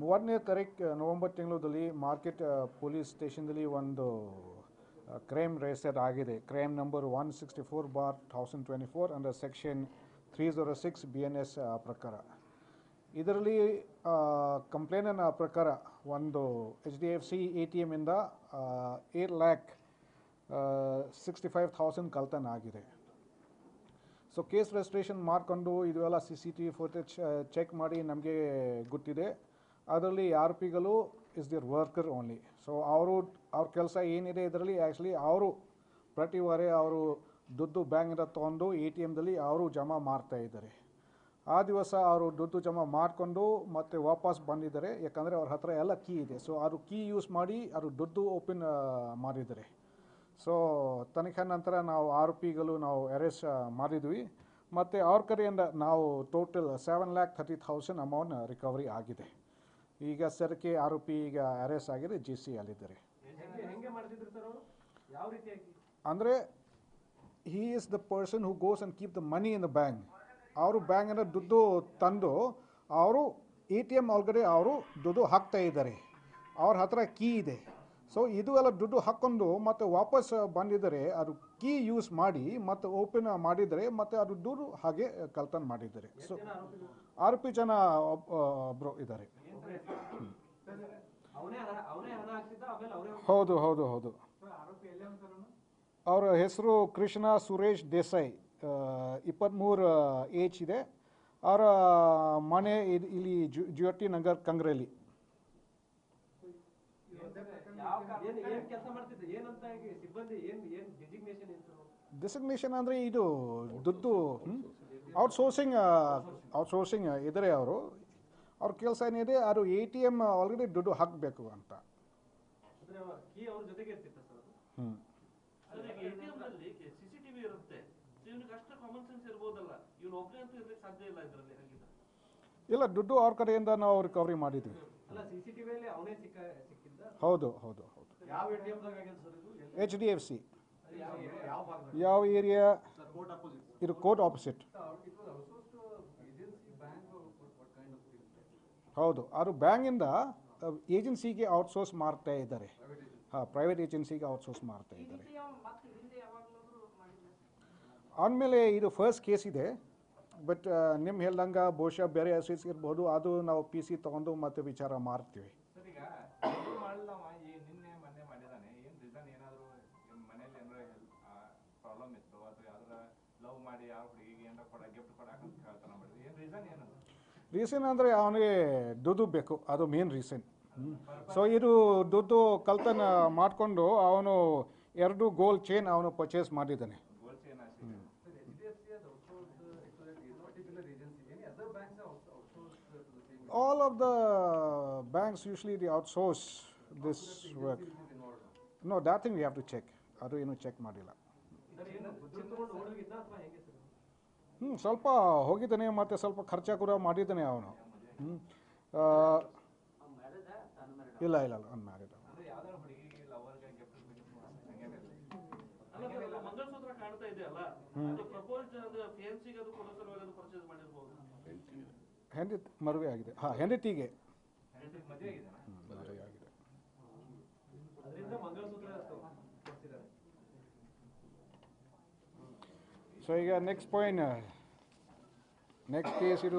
ಮೂವತ್ತನೇ ತಾರೀಕು ನವೆಂಬರ್ ತಿಂಗಳಲ್ಲಿ ಮಾರ್ಕೆಟ್ ಪೊಲೀಸ್ ಸ್ಟೇಷನ್ದಲ್ಲಿ ಒಂದು ಕ್ರೈಮ್ ರಿಜಿಸ್ಟರ್ ಆಗಿದೆ. Crime number one sixty four bar thousand twenty four under section three zero six B N S ಪ್ರಕಾರ. ಇದರಲ್ಲಿ ಕಂಪ್ಲೇನಿನ ಪ್ರಕಾರ ಒಂದು H D F C A T ಎಮ್ಮಿಂದ eight lakh sixty five thousand ಕಲ್ತನ್ ಆಗಿದೆ. So, case registration ಮಾಡಿಕೊಂಡು ಇದೆಲ್ಲ C C T V footage check ಮಾಡಿ ನಮಗೆ ಗೊತ್ತಿದೆ. ಅದರಲ್ಲಿ R ಪಿಗಳು is their worker only so ಅವರು, ಅವ್ರ ಕೆಲಸ ಏನಿದೆ ಇದರಲ್ಲಿ ಆ್ಯಕ್ಚುಲಿ ಅವರು ಪ್ರತಿ ವಾರ ಅವರು ದುಡ್ಡು ಬ್ಯಾಂಕಿಂದ ತೊಗೊಂಡು ಎ ಟಿ ಎಮ್ದಲ್ಲಿ ಅವರು ಜಮಾ ಮಾಡ್ತಾ ಇದ್ದಾರೆ. ಆ ದಿವಸ ಅವರು ದುಡ್ಡು ಜಮಾ ಮಾಡಿಕೊಂಡು ಮತ್ತೆ ವಾಪಸ್ ಬಂದಿದ್ದಾರೆ. ಯಾಕಂದರೆ ಅವ್ರ ಹತ್ರ ಎಲ್ಲ ಕೀ ಇದೆ. ಸೊ ಅದು ಕೀ ಯೂಸ್ ಮಾಡಿ ಅವರು ದುಡ್ಡು ಓಪನ್ ಮಾಡಿದ್ದಾರೆ. ಸೊ ತನಿಖೆ ನಂತರ ನಾವು ಆರೋಪಿಗಳು ನಾವು ಅರೆಸ್ಟ್ ಮಾಡಿದ್ವಿ. ಮತ್ತು ಅವ್ರ ಕಡೆಯಿಂದ ನಾವು total seven lakh thirty thousand amount recovery ಆಗಿದೆ. ಈಗ ಸರಕ್ಕೆ ಆರೋಪಿ ಈಗ ಅರೆಸ್ಟ್ ಆಗಿದೆ ಜಿ ಸಿ ಅಲ್ಲಿದ್ದಾರೆ. ಅಂದರೆ he is the person who goes and keep the money in the bank ಅವರು ಬ್ಯಾಂಕಿನ ದುಡ್ಡು ತಂದು ಅವರು ಎ ಟಿ ಎಂ ಒಳಗಡೆ ಅವರು ದುಡ್ಡು ಹಾಕ್ತಾ ಇದ್ದಾರೆ. ಅವ್ರ ಹತ್ರ ಕೀ ಇದೆ. ಸೊ ಇದು ಎಲ್ಲ ದುಡ್ಡು ಹಾಕ್ಕೊಂಡು ಮತ್ತು ವಾಪಸ್ ಬಂದಿದ್ದಾರೆ, ಅದು ಕೀ ಯೂಸ್ ಮಾಡಿ ಮತ್ತು ಓಪನ್ ಮಾಡಿದರೆ ಮತ್ತು ಅದು ದುಡ್ಡು ಹಾಗೆ ಕಳ್ತನ ಮಾಡಿದ್ದಾರೆ. ಸೊ ಆರೋಪಿ ಜನ ಒಬ್ಬರು ಇದ್ದಾರೆ. ಹೌದು ಹೌದು ಹೌದು. ಅವರ ಹೆಸರು ಕೃಷ್ಣ ಸುರೇಶ್ ದೇಸಾಯಿ. ಇಪ್ಪತ್ತ್ಮೂರು ಏಜ್ ಇದೆ. ಅವರ ಮನೆ ಇದು ಇಲ್ಲಿ ಜ್ಯೋತಿ ನಗರ್ ಕಂಗ್ರೆಲಿ. ಯಾವ ಏನ್ ಏನ್ ಕೆಲಸ ಔಟ್ ಏನಂತ ಹೇಗೆ ಸಿಬ್ಬಂದಿ ಏನ್ ಏನ್ ಡೆಸಿಗ್ನೇಷನ್ ಏನ್ ಸರ್ ಡೆಸಿಗ್ನೇಷನ್ ಅಂದರೆ ಇದು ದುಡ್ಡು ಔಟ್ಸೋರ್ಸಿಂಗ್ ಔಟ್ಸೋರ್ಸಿಂಗ್ ಇದ್ದಾರೆ ಅವರು. ಅವ್ರ ಕೆಲಸ ಏನಿದೆ ಅದು ಎ ಟಿ ಎಂ ಒಳಗಡೆ ದುಡ್ಡು ಹಾಕಬೇಕು ಅಂತ. ಅಂದ್ರೆ ಕೀ ಅವ್ರ ಜೊತೆಗೆ ಇರ್ತಿತ್ತ ಸರ್ ಅದು? ಹ್ಞೂ ಸರ್ ಈಗ ATM ಸಿಸಿಟಿವಿ ಇರುತ್ತೆ. ಇವನಿಗೆ ಅಷ್ಟು ಕಾಮನ್ ಸೆನ್ಸ್ ಇರ್ಬೋದಲ್ಲ. ಇವನು ಒಬ್ಬನೇ ಅಂತೂ ಇರ್ಲಿಕ್ಕೆ ಸಾಧ್ಯ ಇಲ್ಲ ಇದರಲ್ಲಿ ಹಾಗಿದ್ರೆ. ಇಲ್ಲ ದುಡ್ಡು ಅವ್ರ ಕಡೆಯಿಂದ ನಾವು ರಿಕವರಿ ಮಾಡಿದ್ವಿ. ಹೌದು ಹೌದು ಹೌದು. H D F C. ಯಾವ ಯಾವ ಭಾಗದಾಗ ಯಾವ ಏರಿಯಾ? ಇದು ಕೋರ್ಟ್ ಆಪೋಸಿಟ್ ಹೌದು. ಅದು ಬ್ಯಾಂಕಿಂದ ಏಜೆನ್ಸಿಗೆ ಔಟ್ಸೋರ್ಸ್ ಮಾಡ್ತಾ ಇದ್ದಾರೆ. ಹಾಂ ಪ್ರೈವೇಟ್ ಏಜೆನ್ಸಿಗೆ ಔಟ್ಸೋರ್ಸ್ ಮಾಡ್ತಾ ಇದ್ದಾರೆ. ಆದಮೇಲೆ ಇದು ಫಸ್ಟ್ ಕೇಸ್ ಇದೆ. ಬಟ್ ನಿಮ್ಮ ಹೇಳ್ದಂಗೆ ಬಹುಶಃ ಬೇರೆ ಎಸ್ ಇರ್ಬೋದು. ಅದು ನಾವು ಪಿ ಸಿ ತೊಗೊಂಡು ಮತ್ತೆ ವಿಚಾರ ಮಾಡ್ತೀವಿ. ಸರ್ ಈಗ ಈ ನಿನ್ನೆ ಮೊನ್ನೆ ಮಾಡಿದಾನೆ ಏನ್ ರೀಸನ್ ಏನಾದ್ರು ಮನೇಲಿ ಏನಾರ ಪ್ರಾಬ್ಲಮ್ ಇತ್ತು? ಅಥವಾ ಯಾವ್ದಾರ ಲವ್ ಮಾಡಿ ಯಾವ ಹುಡುಗಿಗೆ ಏನಾರ ಕೊಡ ಗಿಫ್ಟ್ ಕೊಡಕ್ಕೆ ಅಂತ ಹೇಳ್ತಾನೆ ಏನು ರೀಸನ್ ಏನು? ರೀಸನ್ ಅಂದರೆ ಅವನಿಗೆ ದುಡ್ಡು ಬೇಕು ಅದು ಮೇನ್ ರೀಸನ್ ಸೊ ಇದು ದುಡ್ಡು ಕಲ್ತನ ಮಾಡಿಕೊಂಡು ಅವನು ಎರಡು ಗೋಲ್ಡ್ ಚೈನ್ ಅವನು ಪರ್ಚೇಸ್ ಮಾಡಿದ್ದಾನೆ. All of the banks usually the outsource this work no that thing we have to check. ಅದು ಏನು ಚೆಕ್ ಮಾಡಿಲ್ಲ. ಹ್ಞೂ ಸ್ವಲ್ಪ ಹೋಗಿದ್ದಾನೆ ಮತ್ತು ಸ್ವಲ್ಪ ಖರ್ಚ ಕೂಡ ಮಾಡಿದ್ದಾನೆ ಅವನು. ಇಲ್ಲ ಇಲ್ಲ ಇಲ್ಲ ಅನ್ಮ್ಯಾರಿಡ್ ಹೆಂಡಿ ಮದುವೆ ಆಗಿದೆ. ಹಾಂ, ಹೆಂಡತಿಗೆ. ಮದುವೆ ಆಗಿದೆ. So you got next point. Uh, next case, it